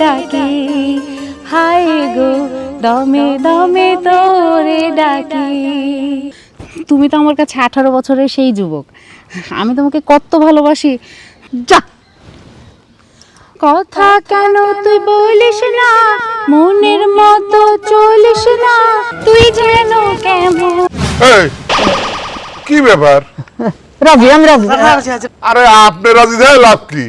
ডাকি। হায় গো দমে দমে তোরে ডাকি। তুমি তো আমার কাছে আঠারো বছরের সেই যুবক। আমি তোমাকে কত ভালোবাসি। যা। কথা কেন তুই বলিস না? মনের মতো চলিস না। তুই যেন কেমন কি ব্যাপার? রাজি আমি রাজি। আরে আপনি রাজি দেয় লাভ কি?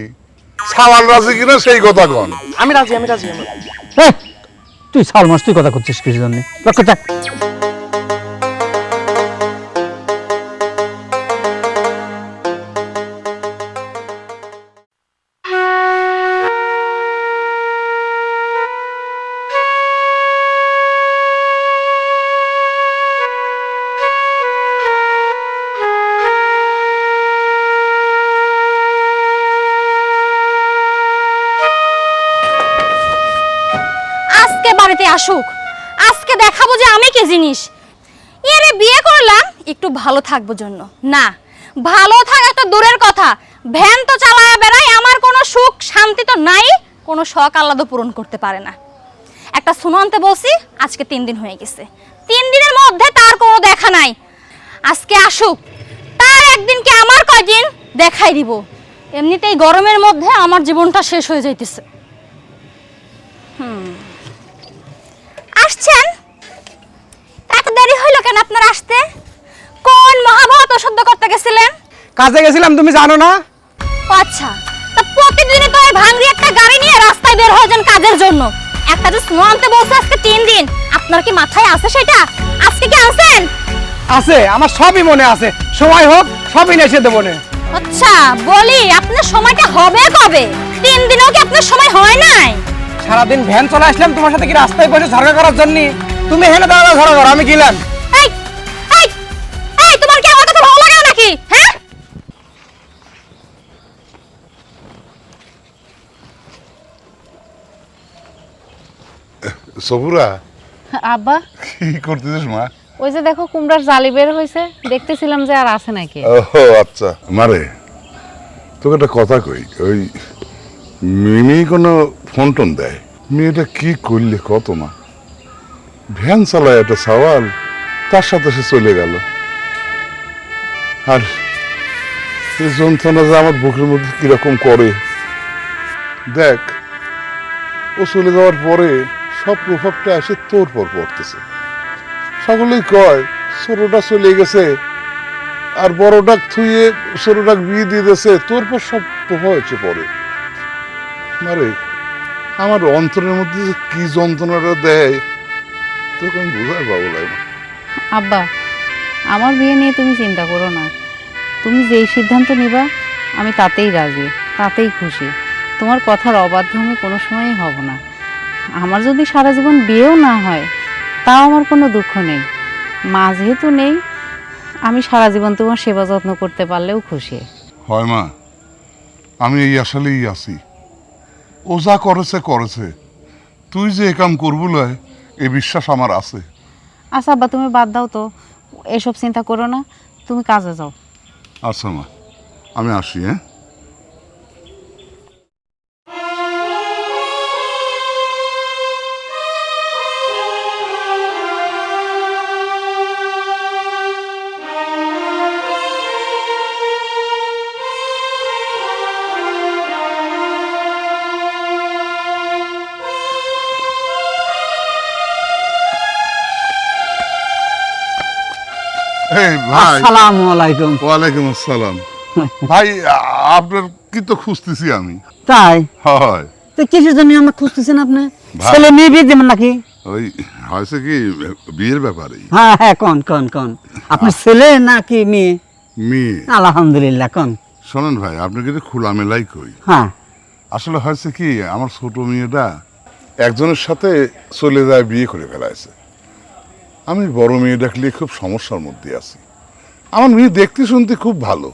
সাওয়াল রাজি কিনা সেই কথা কন। আমি রাজি আমি রাজি আমি এই, তুই সালমাস তুই কথা করছিস কিছু জন্য? লক্ষ্য আসুক। আজকে দেখাবো যে আমি কি জিনিস। এরে বিয়ে করলাম, একটু ভালো থাকব জন্য। না, ভালো থাকা তো দূরের কথা। ভ্যান তো চালায় বেড়াই আমার কোনো সুখ শান্তি তো নাই, কোনো শখ আহ্লাদও পূরণ করতে পারে না। একটা সুনন্তে বলছি, আজকে তিন দিন হয়ে গেছে। তিন দিনের মধ্যে তার কোনো দেখা নাই। আজকে আসুক, তার একদিন কি আমার কয়দিন দেখাই দিব। এমনিতেই গরমের মধ্যে আমার জীবনটা শেষ হয়ে যাইতেছে। আসছেন? এত দেরি হইল কেন আপনার আসতে? কোন মহাভারত অশুদ্ধ করতে গেছিলেন? কাজে গেছিলাম তুমি জানো না? আচ্ছা। তা প্রতিদিনই তো এই ভাঙড়ি একটা গাড়ি নিয়ে রাস্তায় বের হয়ে যান কাজের জন্য। একটা যে স্নো আনতে বলছে আজকে তিন দিন। আপনার কি মাথায় আছে সেটা? আজকে কি আনছেন? আছে আমার সবই মনে আছে। সময় হোক সবই নেসে দেবো নে। আচ্ছা বলি আপনার সময়টা হবে কবে? তিন দিনও কি আপনার সময় হয় নাই? সারাদিন ভ্যান চলে আসলাম তোমার সাথে কি রাস্তায় বসে ঝগড়া করার জন্য? তুমি হেনে দাঁড়া ঝগড়া করো আমি গেলাম। এই এই এই তোমার কি আমার কথা ভালো লাগে নাকি? হ্যাঁ? সবুরা আব্বা কি করতেছিস মা? ওই যে দেখো কুমড়ার জালি বের হয়েছে দেখতেছিলাম যে আর আছে নাকি। ও আচ্ছা। মারে তোকে একটা কথা কই ওই মিমি কোনো ফোন টোন দেয়। মেয়েটা কি করলে কত মা ভ্যান চালায় একটা সওয়াল, তার সাথে সে চলে গেল। আর এই যন্ত্রণা যে আমার বুকের মধ্যে কীরকম করে? দেখ, ও চলে যাওয়ার পরে সব প্রভাবটা এসে তোর পর পড়তেছে। সকলেই কয়, ছোটটা চলে গেছে, আর বড়টা থুয়ে ছোটটা বিয়ে দিয়ে দিয়েছে, তোর পর সব প্রভাব হচ্ছে পরে মারে আমার অন্তরের মধ্যে যে কি যন্ত্রণাটা দেয় তোকে আমি বোঝাই পাবো লাগে আব্বা আমার বিয়ে নিয়ে তুমি চিন্তা করো না। তুমি যেই সিদ্ধান্ত নিবা আমি তাতেই রাজি তাতেই খুশি। তোমার কথার অবাধ্য আমি কোনো সময়ই হব না। আমার যদি সারা জীবন বিয়েও না হয় তাও আমার কোনো দুঃখ নেই। মা যেহেতু নেই আমি সারা জীবন তোমার সেবা যত্ন করতে পারলেও খুশি। হয় মা আমি এই আসলেই আছি। ও যা করেছে করেছে। তুই যে এ কাম করব লয় এ বিশ্বাস আমার আছে। আচ্ছা আব্বা তুমি বাদ দাও তো। এসব চিন্তা করো না তুমি কাজে যাও। আচ্ছা মা আমি আসি হ্যাঁ? ভাই। আসসালামু আলাইকুম। ওয়ালাইকুম আসসালাম। ভাই আপনার কি তো খুঁজতেছি আমি। তাই? হয়। তো কিসের জন্য আমার খুঁজতেছেন আপনি? ছেলে মেয়ে বিয়ে দেবেন নাকি? ওই হয়েছে কি বিয়ের ব্যাপারে হ্যাঁ হ্যাঁ কোন কোন কোন? আপনার ছেলে নাকি মেয়ে? মেয়ে। আলহামদুলিল্লাহ কোন? শোনেন ভাই আপনাকে একটু খোলামেলাই কই হ্যাঁ। আসলে হয়েছে কি আমার ছোট মেয়েটা একজনের সাথে চলে যায় বিয়ে করে ফেলাইছে। আমি বড় মেয়ে ডাকলে খুব সমস্যার মধ্যে আছি। আমার মেয়ে দেখতে শুনতে খুব ভালো।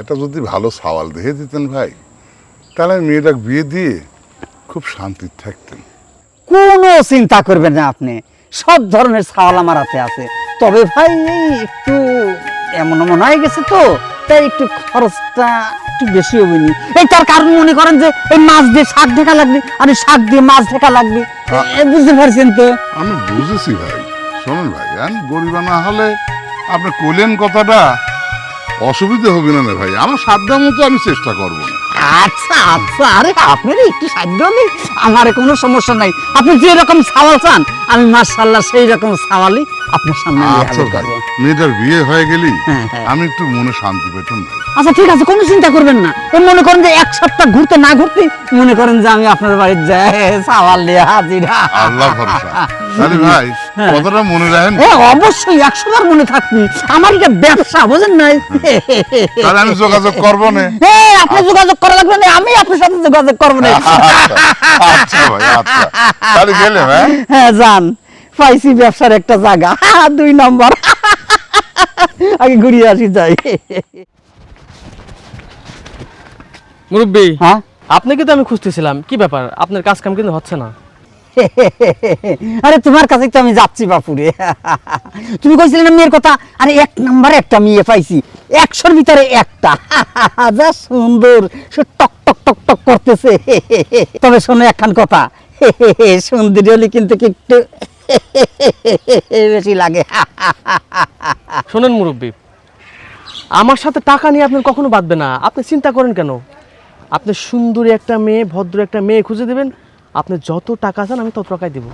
এটা যদি ভালো সওয়াল দেখে দিতেন ভাই তাহলে মেয়েটাকে বিয়ে দিয়ে খুব শান্তির থাকতেন। কোনো চিন্তা করবেন না আপনি। সব ধরনের ছাওয়াল আমার হাতে আছে। তবে ভাই এই একটু এমন মনে হয়ে গেছে তো তাই একটু খরচটা একটু বেশি হবে নি। এই তার কারণ মনে করেন যে এই মাছ দিয়ে শাক ঢেকা লাগবে আর শাক দিয়ে মাছ ঢেকা লাগবে। বুঝতে পারছেন তো? আমি বুঝেছি ভাই। শোনেন ভাই আমি গরিবা না হলে আপনি কইলেন কথাটা অসুবিধা হবে না ভাই। আমার সাধ্য মতো আমি চেষ্টা করব না। আচ্ছা আচ্ছা আরে আপনার একটু সাধ্য নেই? আমার কোনো সমস্যা নাই। আপনি যে রকম সাওয়াল চান আমি মার্শাল্লাহ সেই রকম সাওয়ালই আপনার সামনে আচ্ছা মেয়েটার বিয়ে হয়ে গেলি হ্যাঁ, হ্যাঁ। আমি একটু মনে শান্তি পেতাম ভাই। আচ্ছা ঠিক আছে কোনো চিন্তা করবেন না। মনে করেন যে এক সপ্তাহ ঘুরতে না ঘুরতে মনে করেন যে আমি আপনার বাড়িতে যাই সাওয়াল নিয়ে হাজির। আল্লাহ ভরসা। তাহলে ভাই কথাটা মনে রাখেন। হ্যাঁ অবশ্যই একশো বার মনে থাকবি। আমার এটা ব্যবসা বুঝেন নাই? তাহলে আমি যোগাযোগ করব না। হ্যাঁ আপনি যোগাযোগ করা লাগবে না আমি আপনার সাথে যোগাযোগ করব না। আচ্ছা ভাই আচ্ছা। তাহলে গেলে হ্যাঁ? হ্যাঁ যান। পাইছি ব্যবসার একটা জায়গা দুই নম্বর। আগে ঘুরিয়ে আসি যাই। মুরব্বী হ্যাঁ? আপনাকে তো আমি খুঁজতেছিলাম। কি ব্যাপার? আপনার কাজ কাম কিন্তু হচ্ছে না। আরে তোমার কাছে তো আমি যাচ্ছি বাপুরে। তুমি কইছিলে না মেয়ের কথা? আরে এক নাম্বারে একটা মেয়ে পাইছি। একশোর ভিতরে একটা। যা সুন্দর। সে টক টক টক টক করতেছে। তবে শোনো একখান কথা। সুন্দরী হলে কিন্তু একটু বেশি লাগে। শোনেন মুরব্বী আমার সাথে টাকা নিয়ে আপনার কখনো বাঁধবে না। আপনি চিন্তা করেন কেন? আপনি সুন্দরী একটা মেয়ে ভদ্র একটা মেয়ে খুঁজে দেবেন। আপনি যত টাকা চান আমি তত টাকাই দেবো।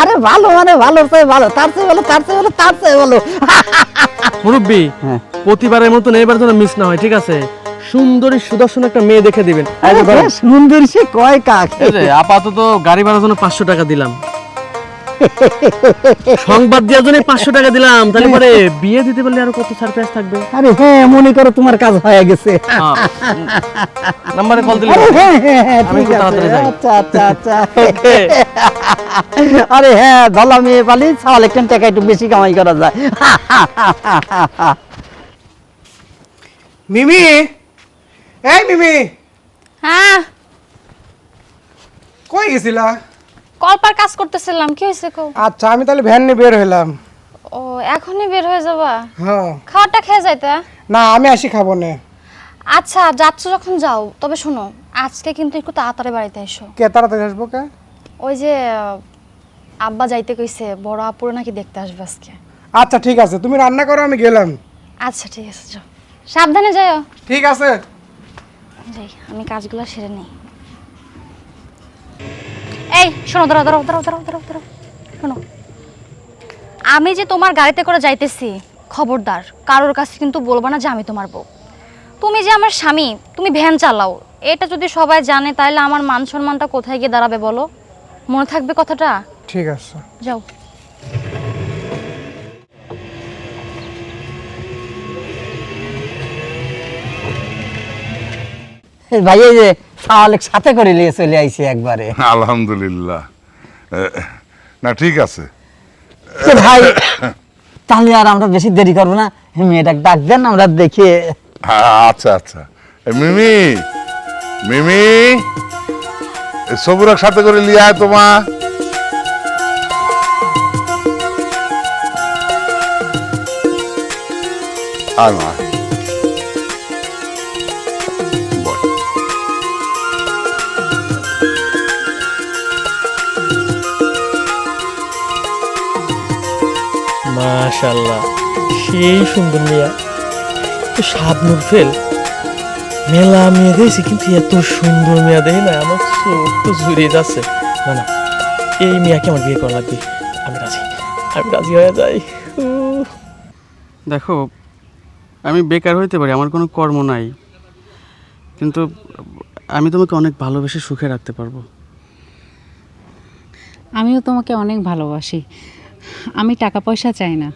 আরে ভালো মানে ভালো চেয়ে ভালো। তার চেয়ে ভালো তার চেয়ে ভালো তার চেয়ে ভালো। মুরব্বী হ্যাঁ। প্রতিবারের মতন এবার যেন মিস না হয় ঠিক আছে? সুন্দরী সুদর্শন একটা মেয়ে দেখে দিবেন। সুন্দরী সুন্দর সে কয় কাক? এই যে আপাতত গাড়ি ভাড়ার জন্য পাঁচশো টাকা দিলাম। সংবাদ দেওয়ার জন্য পাঁচশো টাকা দিলাম তাহলে পরে বিয়ে দিতে পারলে আরও কত সারপ্রাইজ থাকবে? আরে হ্যাঁ মনে করো তোমার কাজ হয়ে গেছে। নাম্বারে কল দিলে আরে হ্যাঁ হ্যাঁ হ্যাঁ ঠিক আছে। আচ্ছা আচ্ছা আচ্ছা। আরে হ্যাঁ ধলা মেয়ে পালি ছাওয়াল একটু টাকা একটু বেশি কামাই করা যায়? মিমি এই মিমি। হ্যাঁ। কই গেছিলা? কলপার কাজ করতেছিলাম কি হয়েছে কো আচ্ছা আমি তাহলে ভ্যান নিয়ে বের হইলাম। ও এখনই বের হয়ে যাবা? হ্যাঁ। খাওয়াটা খেয়ে যাইতে? না আমি আসি খাব না। আচ্ছা যাচ্ছ যখন যাও তবে শোনো আজকে কিন্তু একটু তাড়াতাড়ি বাড়িতে এসো। কে তাড়াতাড়ি আসব কে? ওই যে আব্বা যাইতে কইছে বড় আপুরে নাকি দেখতে আসবে আজকে। আচ্ছা ঠিক আছে তুমি রান্না করো আমি গেলাম। আচ্ছা ঠিক আছে যাও। সাবধানে যাও ঠিক আছে। যাই আমি কাজগুলো সেরে নেই। এই শোনো দাঁড়াও দাঁড়াও দাঁড়াও দাঁড়াও দাঁড়াও দাঁড়াও শোনো। আমি যে তোমার গাড়িতে করে যাইতেছি খবরদার কারোর কাছে কিন্তু বলব না যে আমি তোমার বউ। তুমি যে আমার স্বামী তুমি ভ্যান চালাও এটা যদি সবাই জানে তাহলে আমার মান সম্মানটা কোথায় গিয়ে দাঁড়াবে বলো? মনে থাকবে কথাটা? ঠিক আছে। যাও। ভাই এই যে ছাওয়াল সাথে করে নিয়ে চলে আইছে একবারে। আলহামদুলিল্লাহ। না ঠিক আছে। ভাই তাহলে আর আমরা বেশি দেরি করব না। মেয়েটাকে ডাক দেন আমরা দেখে। আচ্ছা আচ্ছা। মিমি মিমি সবুরক সাথে করে লিয়ে আয় তোমা মা। মাশাল্লাহ সেই সুন্দর মেয়া। তো শাবনুর ফেল। মেলা মেয়ে দেখছি কিন্তু এত সুন্দর মেয়া দেখি না আমার চোখ তো জুড়িয়ে যাচ্ছে। না না এই মেয়াকে আমার বিয়ে করা লাগবে। আমি রাজি আমি রাজি হয়ে যাই। দেখো আমি বেকার হইতে পারি আমার কোনো কর্ম নাই। কিন্তু আমি তোমাকে অনেক ভালোবেসে সুখে রাখতে পারব। আমিও তোমাকে অনেক ভালোবাসি। আমি টাকা পয়সা চাই না।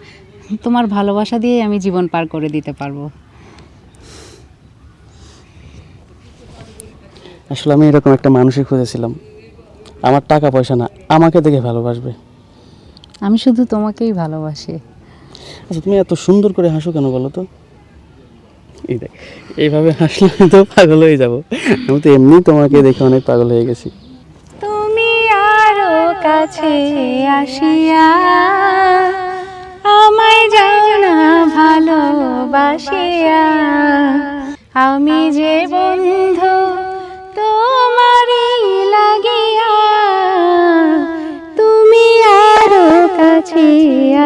তোমার ভালোবাসা দিয়েই আমি জীবন পার করে দিতে পারব। আসলে আমি এরকম একটা মানুষই খুঁজেছিলাম। আমার টাকা পয়সা না আমাকে দেখে ভালোবাসবে। আমি শুধু তোমাকেই ভালোবাসি। আচ্ছা তুমি এত সুন্দর করে হাসো কেন বলো তো? এই দেখ এইভাবে হাসলে আমি তো পাগল হয়ে যাব। আমি তো এমনি তোমাকে দেখে অনেক পাগল হয়ে গেছি। কাছে আসিয়া আমায় যাও না ভালোবাসিয়া। আমি যে বন্ধু তোমারই লাগিয়া, তুমি আরও কাছে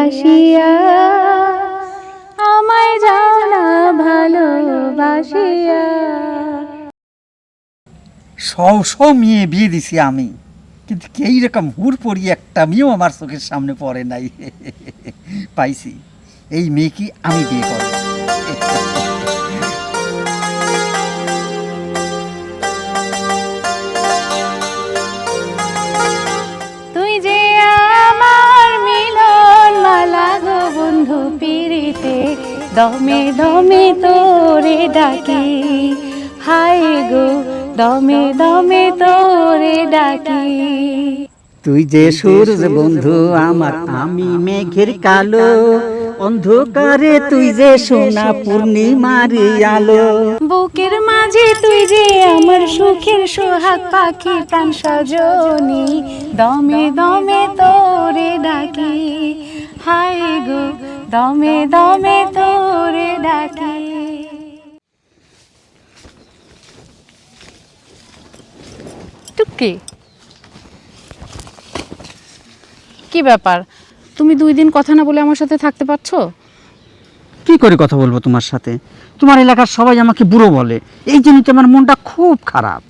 আসিয়া। আমায় যাও না ভালোবাসিয়া। সব সব মেয়ে বিয়ে দিছি আমি। কিন্তু এই রকম হুর পড়ি একটা মেয়েও আমার চোখের সামনে পড়ে নাই। পাইছি। এই মেয়েকে আমি বিয়ে করব? তুই যে আমার মিলন মালা গো বন্ধু পিরিতে দমে দমে তোরে ডাকি। হায় গো দমে দমে তোরে ডাকি। তুই যে সূর্য বন্ধু আমার আমি মেঘের কালো। অন্ধকারে তুই যে সোনা পূর্ণিমার আলো। বুকের মাঝে তুই যে আমার সুখের সোহাগ পাখি প্রাণ সজনী। দমে দমে তোরে ডাকি। হায় গো দমে দমে তোরে ডাকি। টুকি কি ব্যাপার? তুমি দুই দিন কথা না বলে আমার সাথে থাকতে পারছ? কি করে কথা বলব তোমার সাথে? তোমার এলাকার সবাই আমাকে বুড়ো বলে। এই জন্য তো আমার মনটা খুব খারাপ।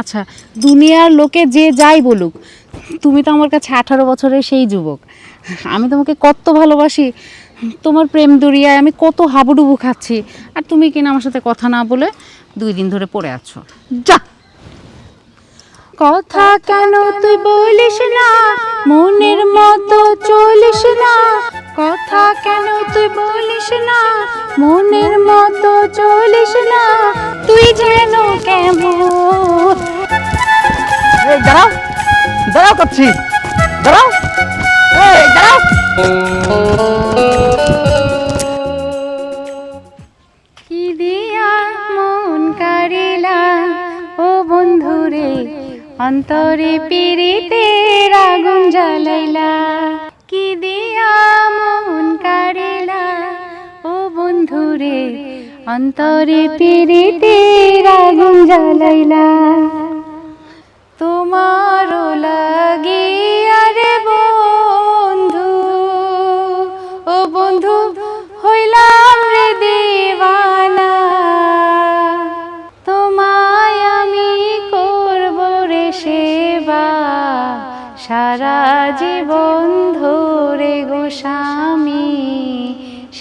আচ্ছা দুনিয়ার লোকে যে যাই বলুক তুমি তো আমার কাছে আঠারো বছরের সেই যুবক। আমি তোমাকে কত ভালোবাসি তোমার প্রেম দরিয়ায় আমি কত হাবুডুবু খাচ্ছি আর তুমি কিনা আমার সাথে কথা না বলে দুই দিন ধরে পড়ে আছো। যা! কথা কেন তুই বলিস না? মনের মতো চলিস না। কথা কেন তুই বলিস না? মনের মতো চলিস না। তুই যেন কেমন? দাঁড়াও। দাঁড়াও করছি। দাঁড়াও। দাঁড়াও। অন্তরে পিড়িতে আগুন জ্বালাইলা, কি দিয়া মন কারিলা ও বন্ধুরে, অন্তরে পিড়িতে আগুন জ্বালাইলা। তোমারও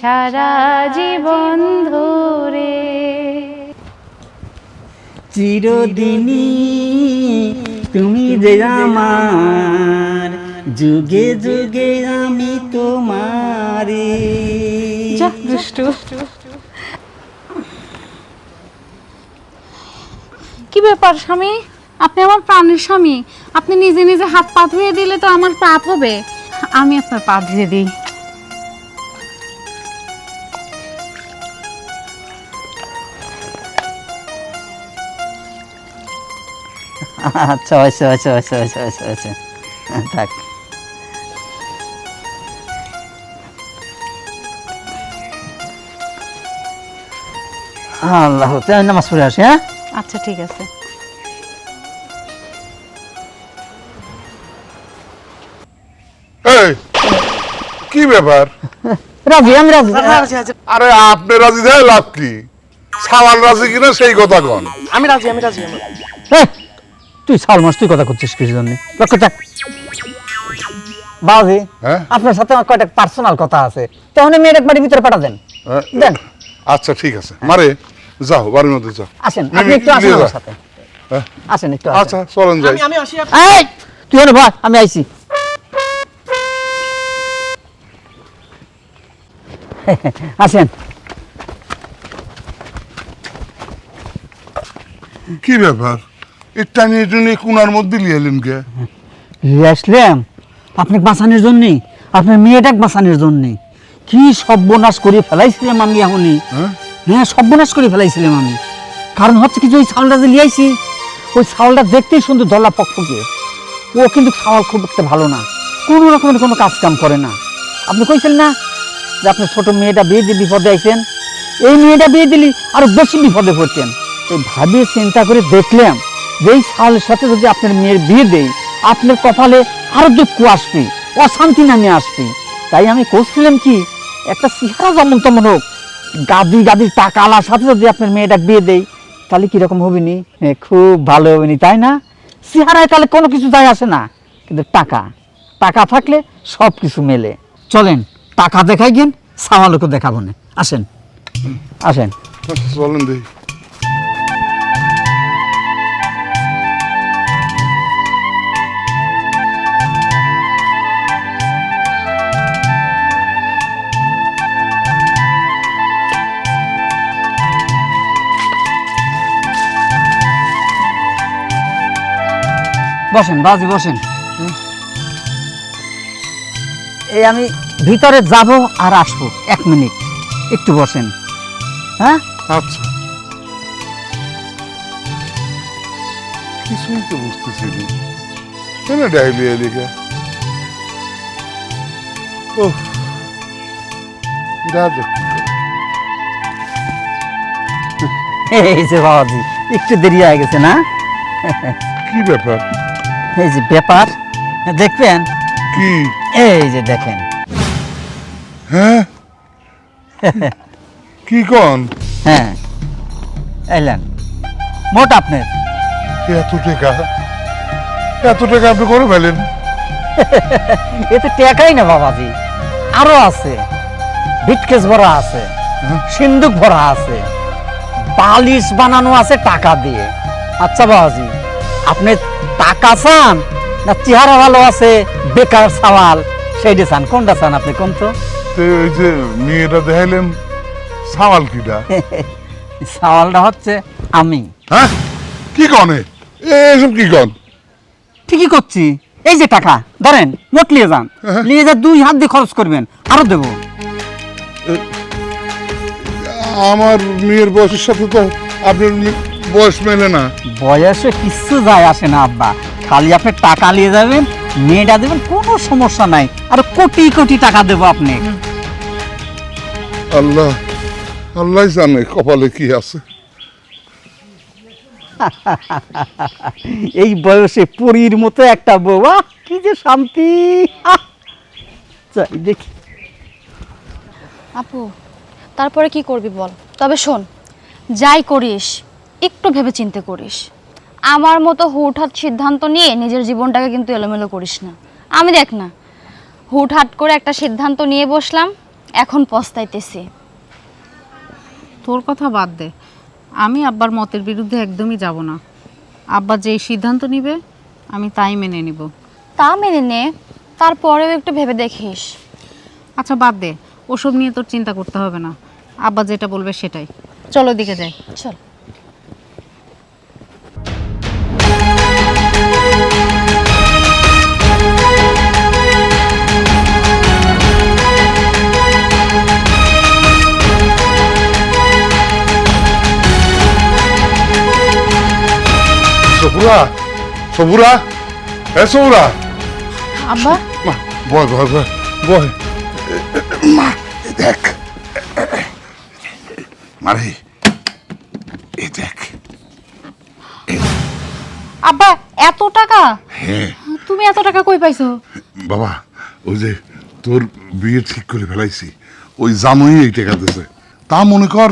সারা জীবন ধরে। চিরদিনই তুমি যে আমার যুগে যুগে আমি তোমারে। দুষ্টু। কি ব্যাপার স্বামী? আপনি আমার প্রাণের স্বামী। আপনি নিজে নিজে হাত পা ধুয়ে দিলে তো আমার পাপ হবে। আমি আপনার পা ধুয়ে দিই। আচ্ছা হয়েছে হয়েছে হয়েছে হয়েছে হয়েছে হয়েছে থাক। আল্লাহ তাই নামাজ পড়ে আসি হ্যাঁ? আচ্ছা ঠিক আছে। এই কি ব্যাপার? রাজি আমি রাজি। আরে আপনি রাজি দেয় লাভ কি? সাওয়াল রাজি কিনা সেই কথা কন। আমি রাজি আমি রাজি আমি তুই সাল মাস তুই কথা করছিস কিছু জন্য বাবাজি হ্যাঁ? আপনার সাথে আমার কয়টা পার্সোনাল কথা আছে। তখন মেয়ের একবারের ভিতরে পাঠা দেন হ্যাঁ? দেন। আচ্ছা ঠিক আছে। মারে যাও বাড়ির মধ্যে যাও। আসেন আপনি একটু আসেন আমার সাথে। হ্যাঁ? আসেন একটু আচ্ছা চলেন যাই। আমি আমি আসি এই তুই ওনে ভয় আমি আইছি। আসেন। কি ব্যাপার? এটা নিয়ে জন্য কোনার মধ্যে লিয়ে এলেন কে? নিয়ে আসলাম আপনাকে বাঁচানোর জন্যে আপনার মেয়েটাকে বাঁচানোর জন্যে কি সর্বনাশ করে ফেলাইছিলাম আমি এখনই। হ্যাঁ? হ্যাঁ সর্বনাশ করে ফেলাইছিলাম আমি। কারণ হচ্ছে কি ওই চাউলটা যে লিয়াইছি ওই চাউলটা দেখতেই সুন্দর দলা পক্ষকে ও কিন্তু খাওয়ার খুব একটা ভালো না। কোনো রকমের কোনো কাজ কাম করে না। আপনি কইছেন না যে আপনি ছোট মেয়েটা বিয়ে দিয়ে বিপদে আইছেন? এই মেয়েটা বিয়ে দিলি আরও বেশি বিপদে পড়তেন। এই ভাবিয়ে চিন্তা করে দেখলাম যে এই সালের সাথে যদি আপনার মেয়ের বিয়ে দেই, আপনার কপালে আরও দুঃখ আসবে, অশান্তি নামে আসবে। তাই আমি করছিলাম কি, একটা সিহারা যেমন তেমন হোক গাদি গাদির টাকা আলার সাথে যদি আপনার মেয়েটা বিয়ে দেই, তাহলে কীরকম হবে নি খুব ভালো হবে নি তাই না? সিহারায় তাহলে কোনো কিছু যায় আসে না, কিন্তু টাকা টাকা থাকলে সব কিছু মেলে। চলেন, টাকা দেখাই গেন সামালকে দেখাবো না। আসেন আসেন। চলেন দেখি বসেন বাজি বসেন। এই আমি ভিতরে যাব আর আসব এক মিনিট। একটু বসেন। হ্যাঁ? আচ্ছা। কিছুই তো বুঝতেছি কেন ডায়রিয়া লিখে ও যা যাক কি করে। এই যে বাবাজি একটু দেরি হয়ে গেছে না? কি ব্যাপার? এই যে ব্যাপার দেখবেন? কি? এই যে দেখেন। হ্যাঁ? কি কন? হ্যাঁ। এলেন মোট আপনার। এত টাকা? এত টাকা আপনি করে ফেলেন? এ তো টেকাই না বাবাজি আরও আছে। ভিটকেস ভরা আছে সিন্দুক ভরা আছে বালিশ বানানো আছে টাকা দিয়ে। আচ্ছা বাবাজি আপনি টাকা চান? না চেহারা ভালো আছে বেকার সওয়াল। সেইটা চান কোনটা চান আপনি কোন তো? ওই যে মেয়েটা দেখাইলেন সাওয়াল কিটা? সওয়ালটা হচ্ছে আমি। হ্যাঁ? কি কনে এসব কি কন? ঠিকই করছি। এই যে টাকা ধরেন মোট নিয়ে যান। নিয়ে যা দুই হাত দিয়ে খরচ করবেন আরও দেবো। আমার মেয়ের বয়সের সাথে তো আপনার বয়স মেলে না। বয়সে কিচ্ছু যায় আসে না আব্বা। খালি আপনি টাকা নিয়ে যাবেন মেয়েটা দেবেন কোনো সমস্যা নাই। আর কোটি কোটি টাকা দেবো আপনি। আল্লাহ আল্লাহ জানে কপালে কি আছে। এই বয়সে পরীর মতো একটা বউ আহ, কি যে শান্তি। আহ! যাই দেখি। আপু তারপরে কি করবি বল? তবে শোন যাই করিস একটু ভেবে চিন্তে করিস। আমার মতো হুটহাট সিদ্ধান্ত নিয়ে নিজের জীবনটাকে কিন্তু এলোমেলো করিস না। আমি দেখ না হুটহাট করে একটা সিদ্ধান্ত নিয়ে বসলাম এখন পস্তাইতেছি। তোর কথা বাদ দে আমি আব্বার মতের বিরুদ্ধে একদমই যাব না। আব্বা যেই সিদ্ধান্ত নিবে আমি তাই মেনে নিব। তা মেনে নে তারপরেও একটু ভেবে দেখিস। আচ্ছা বাদ দে ওসব নিয়ে তোর চিন্তা করতে হবে না। আব্বা যেটা বলবে সেটাই। চলো দিকে যাই। চল। সবুরা? সবুরা? এ সবুরা? আব্বা মা বয় বয় বয় বয়। মা দেখ। মারে এ দেখ। আব্বা এত টাকা? হ্যাঁ। তুমি এত টাকা কই পাইছো? বাবা ওই যে তোর বিয়ে ঠিক করে ফেলাইছি ওই জানোই এই টাকা দিছে তা মনে কর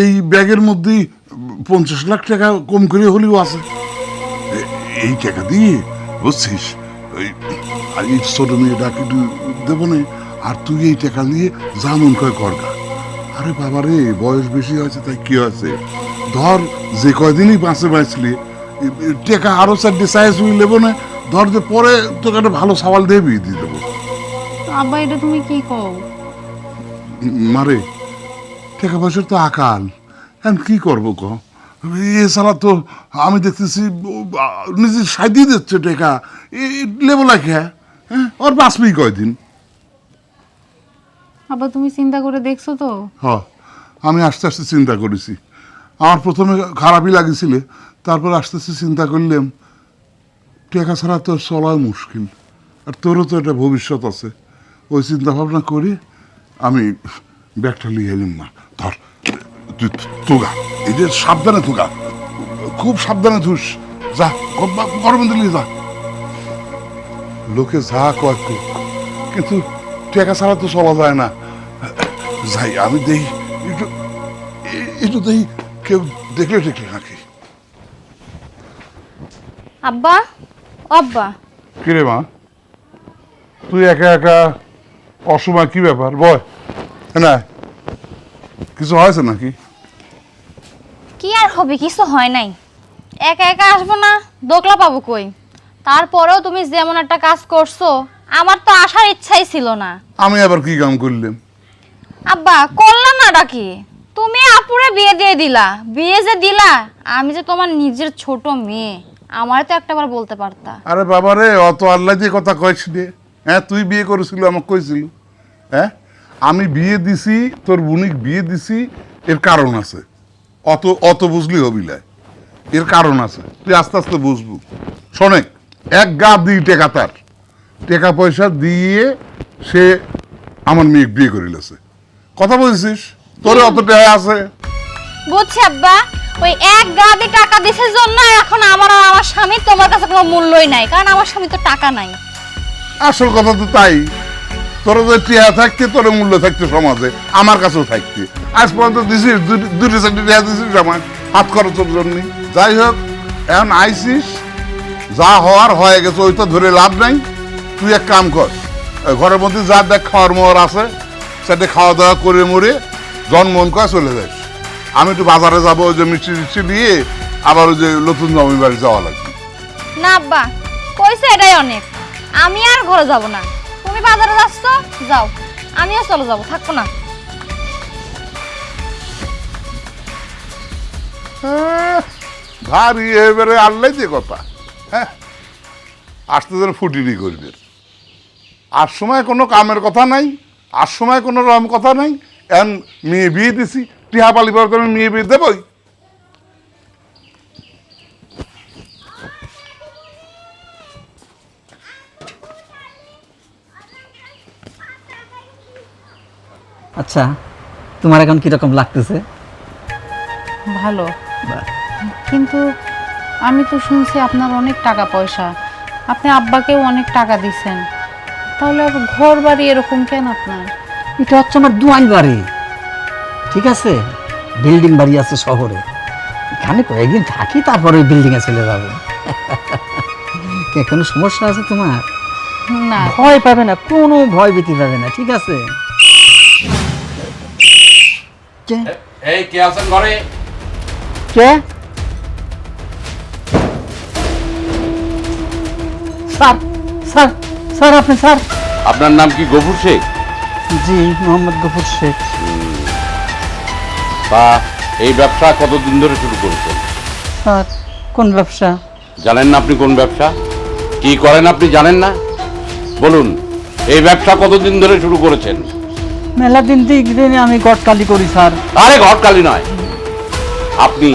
এই ব্যাগের মধ্যেই পঞ্চাশ লাখ টাকা কম করে হলেও আছে। এই টাকা দিয়ে? বুঝছিস? ওই এই ছোট মেয়েটাকে দেবো না। আর তুই এই টাকা নিয়ে জামুন কয় করগা আরে বাবা রে বয়স বেশি হয়েছে তাই কি হয়েছে? ধর যে কয়দিনই বাঁচে বাঁচলি টাকা আরও চারটে সাইজ হয়ে নেব না ধর যে পরে তোকে একটা ভালো সওয়াল দিয়ে বিয়ে দিয়ে দেবো। আব্বা এটা তুমি কি কও? মারে টাকা পয়সার তো আকাল। এখন কি করব ক? এছাড়া তো আমি দেখতেছি ও, আ, নিজে সাজিয়ে দিচ্ছে টাকা। লেবো লাগে হ্যাঁ? ওর বাঁচবেই কয়দিন? আবার তুমি চিন্তা করে দেখছ তো? হ আমি আস্তে আস্তে চিন্তা করেছি। আমার প্রথমে খারাপই লাগেছিল তারপর আস্তে আস্তে চিন্তা করলাম টাকা ছাড়া তো চলাই মুশকিল। আর তোরও তো একটা ভবিষ্যৎ আছে। ওই চিন্তা ভাবনা করে আমি ব্যাগটা নিয়ে এলাম না। ধর। তুগা যে সাবধানে তুগা খুব সাবধানে ধুস। যা গরম দিলি যা। লোকে যা কয় কিন্তু টেকা ছাড়া তো চলা যায় না। যাই আমি দেখি একটু একটু দেখি কেউ দেখলে টেকলে নাকি। আব্বা আব্বা। কিরে মা? তুই একা একা অসময় কি ব্যাপার? বয় না কিছু হয়েছে নাকি? কি আর হবে? কিছু হয় নাই। একা একা আসব না দোকলা পাবো কই? তারপরেও তুমি যেমন একটা কাজ করছ আমার তো আসার ইচ্ছাই ছিল না। আমি আবার কি কাম করলাম? আব্বা করলাম না ডাকি। তুমি আপুরে বিয়ে দিয়ে দিলা। বিয়ে যে দিলা আমি যে তোমার নিজের ছোট মেয়ে আমার তো একটাবার বলতে পারতা। আরে বাবা রে অত আল্লাহ দিয়ে কথা কয়েছি রে হ্যাঁ তুই বিয়ে করেছিল আমাকে কইছিল। হ্যাঁ আমি বিয়ে দিছি তোর বুনিক বিয়ে দিছি এর কারণ আছে। অত অত বুঝলি হবিলায় এর কারণ আছে। তুই আস্তে আস্তে বুঝবু। শোনে এক গা দিই টেকা তার। টাকা পয়সা দিয়ে সে আমার মেয়ে বিয়ে করিলেছে কথা বলছিস? তোর অত টাকা আছে? বুঝছি আব্বা। ওই এক গাদি টাকা দিছে জন্য এখন আমার আর আমার স্বামী তোমার কাছে কোনো মূল্যই নাই। কারণ আমার স্বামী তো টাকা নাই। আসল কথা তো তাই। তোর যে টিয়া থাকতে তোর মূল্য থাকতে সমাজে, আমার কাছেও থাকতে। আজ পর্যন্ত দিছিস দুটি- চারটি টিয়া দিছিস আমার হাত খরচের জন্য। যাই হোক, এখন আইসিস, যা হওয়ার হয়ে গেছে, ওই তো ধরে লাভ নাই। তুই এক কাম কর ঘরের মধ্যে যা দেখ খাওয়ার মোয়ার আছে, সেটা খাওয়া দাওয়া করে মরে জন্মন করে চলে যাস। আমি একটু বাজারে যাব, ওই যে মিষ্টি টিষ্টি নিয়ে, আবার ওই যে নতুন জমি বাড়ি যাওয়া লাগবে। না আব্বা, কইছে এটাই অনেক। আমি আর ঘরে যাব না। তুমি বাজারে যাচ্ছ? যাও। আমিও চলে যাব, থাকব না। ভারী এবারে আল্লাই দিয়ে কথা। হ্যাঁ আসতে যেন ফুটিনি করবে আর সময় কোনো কামের কথা নাই, আর সময় কোনো রম কথা নাই। এখন মেয়ে বিয়ে দিছি, টিহা করে মেয়ে বিয়ে দেবই। আচ্ছা তোমার এখন কীরকম লাগতেছে? ভালো। কিন্তু আমি তো শুনছি আপনার অনেক টাকা পয়সা। আপনি আব্বাকেও অনেক টাকা দিছেন। তাহলে ঘর বাড়ি এরকম কেন আপনার? এটা হচ্ছে আমার দুয়াইল বাড়ি। ঠিক আছে? বিল্ডিং বাড়ি আছে শহরে। এখানে কয়েকদিন থাকি তারপরে ওই বিল্ডিংয়ে চলে যাব। কোনো সমস্যা আছে তোমার? না। ভয় পাবে না কোনো ভয় ভীতি পাবে না ঠিক আছে? কে? এই কে আছেন ঘরে? কে? স্যার স্যার স্যার আপনি স্যার। আপনার নাম কি গফুর শেখ? জি মোহাম্মদ গফুর শেখ। বা এই ব্যবসা কতদিন ধরে শুরু করেছেন? স্যার কোন ব্যবসা? জানেন না আপনি কোন ব্যবসা? কি করেন আপনি জানেন না? বলুন এই ব্যবসা কতদিন ধরে শুরু করেছেন? মেলা দিন দিন আমি গটকালি করি স্যার। আরে ঘটকালি নয়। আপনি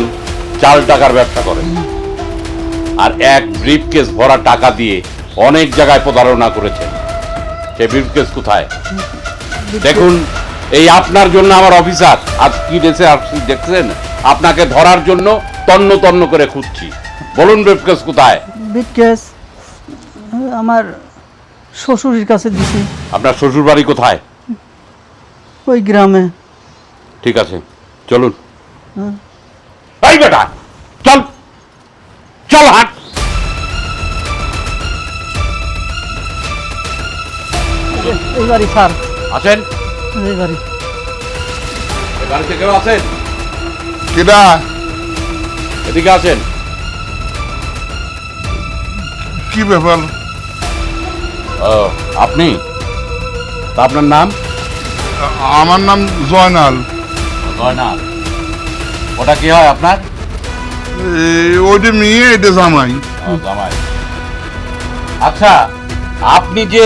চাল টাকার ব্যবসা করেন। আর এক ব্রিফ কেস ভরা টাকা দিয়ে অনেক জায়গায় প্রতারণা করেছেন। সেই ব্রিফ কেস কোথায় দেখুন এই আপনার জন্য আমার অফিসার আজ কি ডেসে আপনি দেখছেন? আপনাকে ধরার জন্য তন্ন তন্ন করে খুঁজছি। বলুন ব্রিফ কেস কোথায়? বিকেস আমার শ্বশুরের কাছে দিছি। আপনার শ্বশুর বাড়ি কোথায়? ওই গ্রামে। ঠিক আছে চলুন। এই বেটা চল। চল হাট। এই বাড়ি স্যার। আছেন এই বাড়ি। এ বাড়িতে কেউ আছেন? এদিকে আছেন কি ব্যাপার? ও আপনি? তা আপনার নাম? আমার নাম জয়নাল। জয়নাল। ওটা কি হয় আপনার? ওইটা মেয়ে এটা জামাই। জামাই। আচ্ছা আপনি যে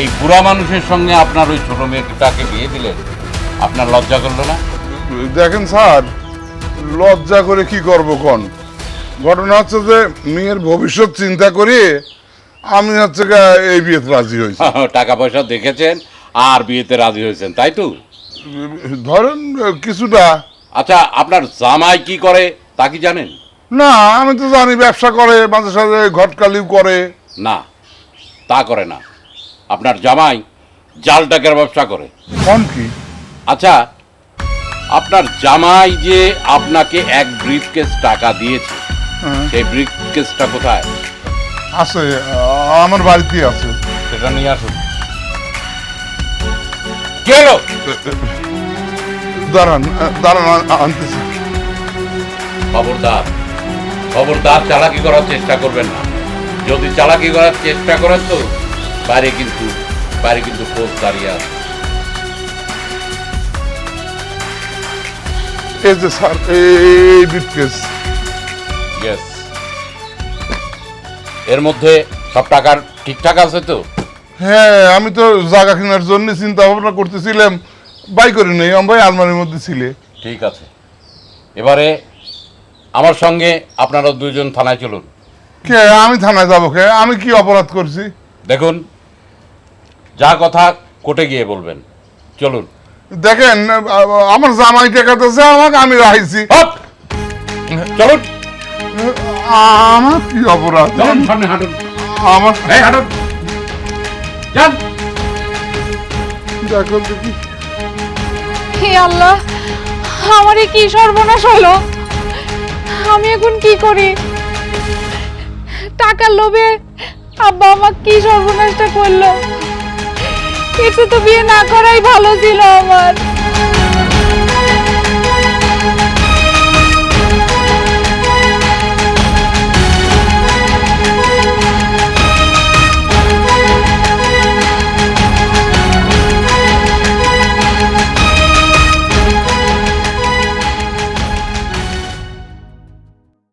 এই বুড়া মানুষের সঙ্গে আপনার ওই ছোট মেয়েটাকে বিয়ে দিলেন আপনার লজ্জা করল না? দেখেন স্যার লজ্জা করে কি করব কোন? ঘটনা হচ্ছে যে মেয়ের ভবিষ্যৎ চিন্তা করে আমি হচ্ছে এই বিয়েতে রাজি হয়েছি। টাকা পয়সা দেখেছেন আর বিয়েতে রাজি হয়েছেন তাই তো? ধরেন কিছুটা। আচ্ছা আপনার জামাই কি করে তা কি জানেন? না আমি তো জানি ব্যবসা করে মাঝে সাঝে ঘটকালিও করে। না তা করে না। আপনার জামাই জাল টাকার ব্যবসা করে। কোন কি? আচ্ছা আপনার জামাই যে আপনাকে এক ব্রিফ কেস টাকা দিয়েছে হ্যাঁ, সেই ব্রিফ কেসটা কোথায়? আছে আমার বাড়িতেই আছে। সেটা নিয়ে আসুন। কি হলো দাঁড়ান দাঁড়ান আ- আনতেছি। খবরদার খবরদার চালাকি করার চেষ্টা করবেন না। যদি চালাকি করার চেষ্টা করেন তো বাইরে কিন্তু বাইরে কিন্তু পোস্ট দাঁড়িয়ে আছে। এই যে স্যার এই বিটকেস ইয়েস এর মধ্যে সব টাকার ঠিকঠাক আছে তো? হ্যাঁ আমি তো জায়গা কেনার জন্য চিন্তা ভাবনা করতেছিলাম। বাই করে নেই ভাই আলমারির মধ্যে ছিলে। ঠিক আছে। এবারে আমার সঙ্গে আপনারা দুইজন থানায় চলুন। কে আমি থানায় যাব কে? আমি কি অপরাধ করছি? দেখুন যা কথা কোর্টে গিয়ে বলবেন। চলুন। দেখেন আমার জামাই টেকাতেছে আমাকে আমি রাখছি। চলুন। আমার কি অপরাধ? আমার হাঁটুন। যান দেখো দেখি হে আল্লাহ আমার কি সর্বনাশ হলো? আমি এখন কি করি? টাকার লোভে আব্বা আমাকে কি সর্বনাশটা করল? একটু তো বিয়ে না করাই ভালো ছিল আমার।